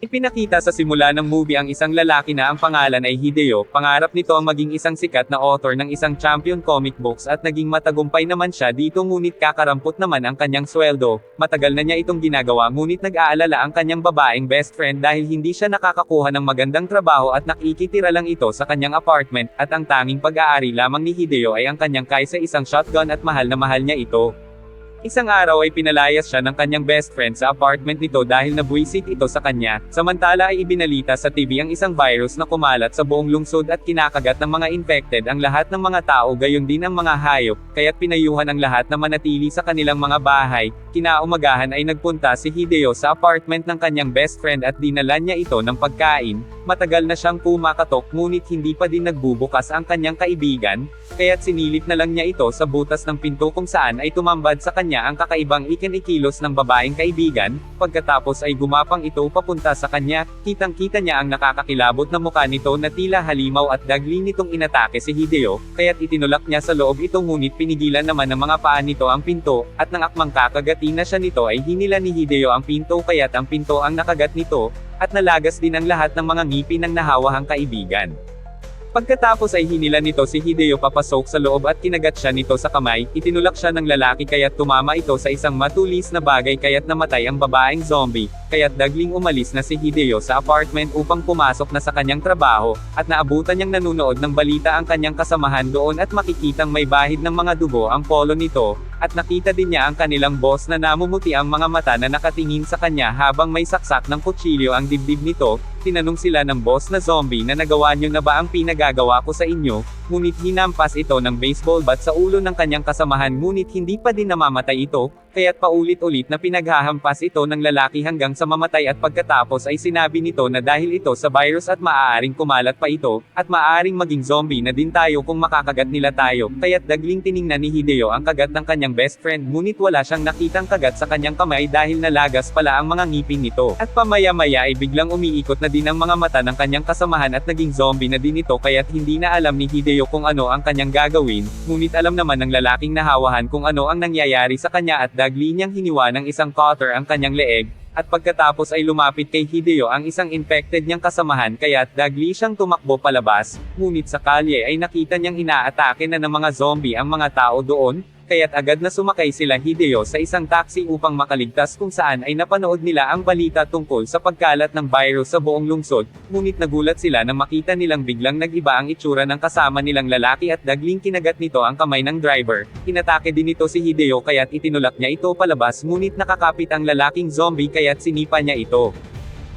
Ipinakita sa simula ng movie ang isang lalaki na ang pangalan ay Hideo, pangarap nito ang maging isang sikat na author ng isang champion comic books at naging matagumpay naman siya dito ngunit kakarampot naman ang kanyang sweldo, matagal na niya itong ginagawa ngunit nag-aalala ang kanyang babaeng best friend dahil hindi siya nakakakuha ng magandang trabaho at nakikitira lang ito sa kanyang apartment, at ang tanging pag-aari lamang ni Hideo ay ang kanyang kaysa isang shotgun at mahal na mahal niya ito. Isang araw ay pinalayas siya ng kanyang best friend sa apartment nito dahil nabwisit ito sa kanya, samantala ay ibinalita sa TV ang isang virus na kumalat sa buong lungsod at kinakagat ng mga infected ang lahat ng mga tao gayon din ang mga hayop, kaya't pinayuhan ang lahat na manatili sa kanilang mga bahay. Kinaumagahan ay nagpunta si Hideo sa apartment ng kanyang best friend at dinala niya ito ng pagkain, matagal na siyang pumakatok ngunit hindi pa din nagbubukas ang kanyang kaibigan, kaya't sinilip na lang niya ito sa butas ng pinto kung saan ay tumambad sa kanya ang kakaibang ikinikilos ng babaeng kaibigan, pagkatapos ay gumapang ito papunta sa kanya, kitang-kita niya ang nakakakilabot na muka nito na tila halimaw at dagli nitong inatake si Hideo, kaya't itinulak niya sa loob ito ngunit pinigilan naman ng mga paa nito ang pinto, at nang akmang kakagati na siya nito ay hinila ni Hideo ang pinto kaya't ang pinto ang nakagat nito, at nalagas din ang lahat ng mga ngipin ng nahawahang kaibigan. Pagkatapos ay hinila nito si Hideo papasok sa loob at kinagat siya nito sa kamay, itinulak siya ng lalaki kaya't tumama ito sa isang matulis na bagay kaya't namatay ang babaeng zombie, kaya't dagling umalis na si Hideo sa apartment upang pumasok na sa kanyang trabaho, at naabutan niyang nanunood ng balita ang kanyang kasamahan doon at makikitang may bahid ng mga dugo ang polo nito, at nakita din niya ang kanilang boss na namumuti ang mga mata na nakatingin sa kanya habang may saksak ng kutsilyo ang dibdib nito, tinanong sila ng boss na zombie na nagawa niyo na ba ang pinagagawa ko sa inyo, ngunit hinampas ito ng baseball bat sa ulo ng kanyang kasamahan ngunit hindi pa din namamatay ito, kaya't paulit-ulit na pinaghahampas ito ng lalaki hanggang sa mamatay at pagkatapos ay sinabi nito na dahil ito sa virus at maaaring kumalat pa ito, at maaaring maging zombie na din tayo kung makakagat nila tayo, kaya't dagling tiningnan ni Hideo ang kagat ng kanyang best friend ngunit wala siyang nakitang kagat sa kanyang kamay dahil nalagas pala ang mga ngipin nito. At pamaya-maya ay biglang umiikot na din ang mga mata ng kanyang kasamahan at naging zombie na din ito kaya't hindi na alam ni Hideo kung ano ang kanyang gagawin, ngunit alam naman ng lalaking nahawahan kung ano ang nangyayari sa kanya at dagli niyang hiniwa ng isang cutter ang kanyang leeg, at pagkatapos ay lumapit kay Hideo ang isang infected niyang kasamahan kaya't dagli siyang tumakbo palabas, ngunit sa kalye ay nakita niyang inaatake na ng mga zombie ang mga tao doon, kaya't agad na sumakay sila Hideo sa isang taxi upang makaligtas kung saan ay napanood nila ang balita tungkol sa pagkalat ng virus sa buong lungsod, ngunit nagulat sila nang makita nilang biglang nag-iba ang itsura ng kasama nilang lalaki at dagling kinagat nito ang kamay ng driver. Inatake din ito si Hideo kaya't itinulak niya ito palabas ngunit nakakapit ang lalaking zombie kaya't sinipa niya ito.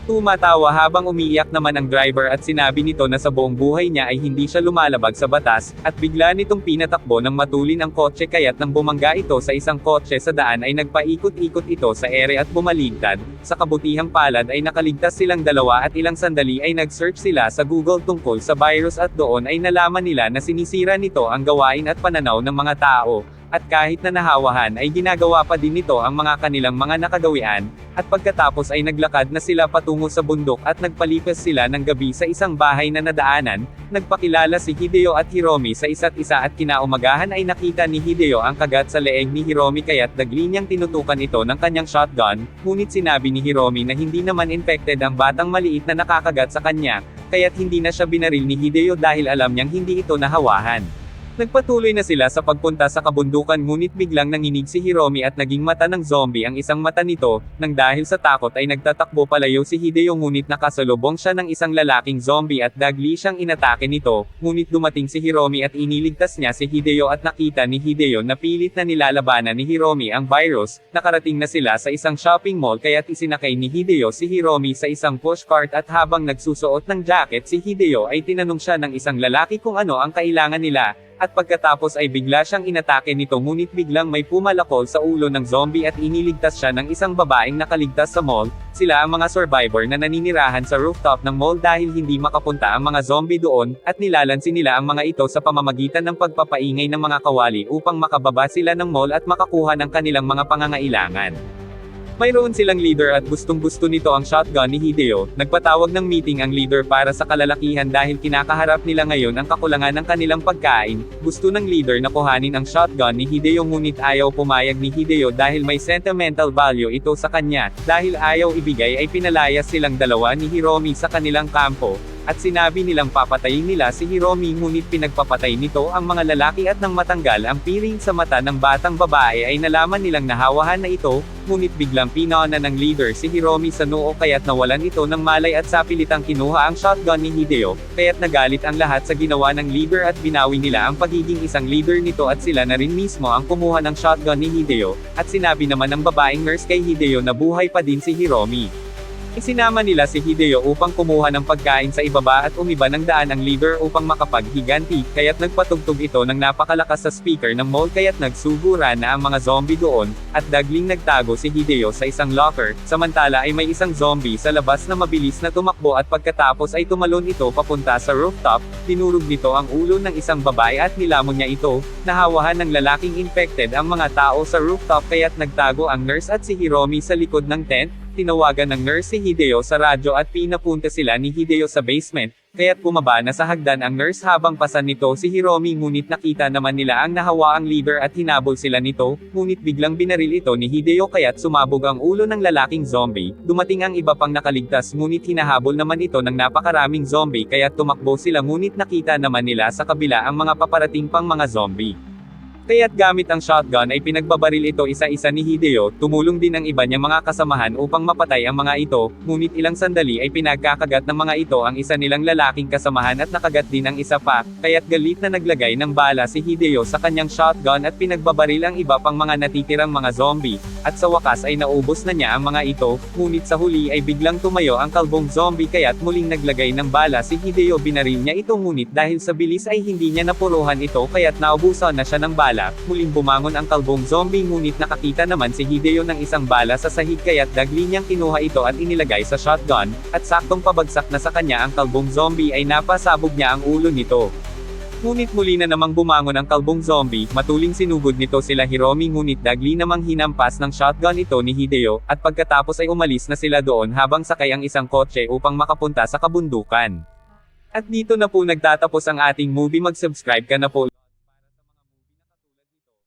Tumatawa habang umiiyak naman ang driver at sinabi nito na sa buong buhay niya ay hindi siya lumalabag sa batas, at bigla nitong pinatakbo ng matulin ang kotse kaya't nang bumangga ito sa isang kotse sa daan ay nagpaikot-ikot ito sa ere at bumaligtad, sa kabutihang palad ay nakaligtas silang dalawa at ilang sandali ay nag-search sila sa Google tungkol sa virus at doon ay nalaman nila na sinisira nito ang gawain at pananaw ng mga tao, at kahit na nahawahan ay ginagawa pa din nito ang mga kanilang mga nakagawian, at pagkatapos ay naglakad na sila patungo sa bundok at nagpalipas sila ng gabi sa isang bahay na nadaanan, nagpakilala si Hideo at Hiromi sa isa't isa at kinaumagahan ay nakita ni Hideo ang kagat sa leeg ni Hiromi kaya't dagli niyang tinutukan ito ng kanyang shotgun, ngunit sinabi ni Hiromi na hindi naman infected ang batang maliit na nakakagat sa kanya, kaya't hindi na siya binaril ni Hideo dahil alam niyang hindi ito nahawahan. Nagpatuloy na sila sa pagpunta sa kabundukan ngunit biglang nanginig si Hiromi at naging mata ng zombie ang isang mata nito, nang dahil sa takot ay nagtatakbo palayo si Hideo ngunit nakasalubong siya ng isang lalaking zombie at dagli siyang inatake nito, ngunit dumating si Hiromi at iniligtas niya si Hideo at nakita ni Hideo na pilit na nilalabanan ni Hiromi ang virus, nakarating na sila sa isang shopping mall kaya't isinakay ni Hideo si Hiromi sa isang pushcart at habang nagsusuot ng jacket si Hideo ay tinanong siya ng isang lalaki kung ano ang kailangan nila, at pagkatapos ay bigla siyang inatake nito ngunit biglang may pumalakol sa ulo ng zombie at iniligtas siya ng isang babaeng nakaligtas sa mall, sila ang mga survivor na naninirahan sa rooftop ng mall dahil hindi makapunta ang mga zombie doon, at nilalansi nila ang mga ito sa pamamagitan ng pagpapaingay ng mga kawali upang makababa sila ng mall at makakuha ng kanilang mga pangangailangan. Mayroon silang leader at gustong gusto nito ang shotgun ni Hideo, nagpatawag ng meeting ang leader para sa kalalakihan dahil kinakaharap nila ngayon ang kakulangan ng kanilang pagkain, gusto ng leader na kuhanin ang shotgun ni Hideo ngunit ayaw pumayag ni Hideo dahil may sentimental value ito sa kanya, dahil ayaw ibigay ay pinalayas silang dalawa ni Hiromi sa kanilang kampo, at sinabi nilang papatayin nila si Hiromi ngunit pinagpapatay nito ang mga lalaki at nang matanggal ang piring sa mata ng batang babae ay nalaman nilang nahawahan na ito, ngunit biglang pinauna ng leader si Hiromi sa noo kaya't nawalan ito ng malay at sa pilitang kinuha ang shotgun ni Hideo, kaya't nagalit ang lahat sa ginawa ng leader at binawi nila ang pagiging isang leader nito at sila na rin mismo ang kumuha ng shotgun ni Hideo, at sinabi naman ng babaeng nurse kay Hideo na buhay pa din si Hiromi. Isinama nila si Hideo upang kumuha ng pagkain sa ibaba at umiba ng daan ang leader upang makapaghiganti, kaya't nagpatugtog ito ng napakalakas sa speaker ng mall kaya't nagsugura na ang mga zombie doon, at dagling nagtago si Hideo sa isang locker, samantala ay may isang zombie sa labas na mabilis na tumakbo at pagkatapos ay tumalon ito papunta sa rooftop, tinurog nito ang ulo ng isang babae at nilamon niya ito, nahawahan ng lalaking infected ang mga tao sa rooftop kaya't nagtago ang nurse at si Hiromi sa likod ng tent, tinawagan ng nurse si Hideo sa radyo at pinapunta sila ni Hideo sa basement, kaya't bumaba na sa hagdan ang nurse habang pasan nito si Hiromi ngunit nakita naman nila ang nahawa ang leader at hinabol sila nito, ngunit biglang binaril ito ni Hideo kaya't sumabog ang ulo ng lalaking zombie, dumating ang iba pang nakaligtas ngunit hinahabol naman ito ng napakaraming zombie kaya't tumakbo sila ngunit nakita naman nila sa kabila ang mga paparating pang mga zombie. Kaya't gamit ang shotgun ay pinagbabaril ito isa-isa ni Hideo, tumulong din ang iba niyang mga kasamahan upang mapatay ang mga ito, ngunit ilang sandali ay pinagkakagat ng mga ito ang isa nilang lalaking kasamahan at nakagat din ang isa pa, kaya't galit na naglagay ng bala si Hideo sa kanyang shotgun at pinagbabaril ang iba pang mga natitirang mga zombie, at sa wakas ay naubos na niya ang mga ito, ngunit sa huli ay biglang tumayo ang kalbong zombie kaya't muling naglagay ng bala si Hideo. Binaril niya ito ngunit dahil sa bilis ay hindi niya napuruhan ito kaya't naubusan na siya ng bala, muling bumangon ang kalbong zombie ngunit nakakita naman si Hideo ng isang bala sa sahig kaya't dagli niyang kinuha ito at inilagay sa shotgun, at saktong pabagsak na sa kanya ang kalbong zombie ay napasabog niya ang ulo nito. Ngunit muli na namang bumangon ang kalbong zombie, matuling sinugod nito sila Hiromi ngunit dagli namang hinampas ng shotgun ito ni Hideo, at pagkatapos ay umalis na sila doon habang sakay ang isang kotse upang makapunta sa kabundukan. At dito na po nagtatapos ang ating movie mag-subscribe ka na po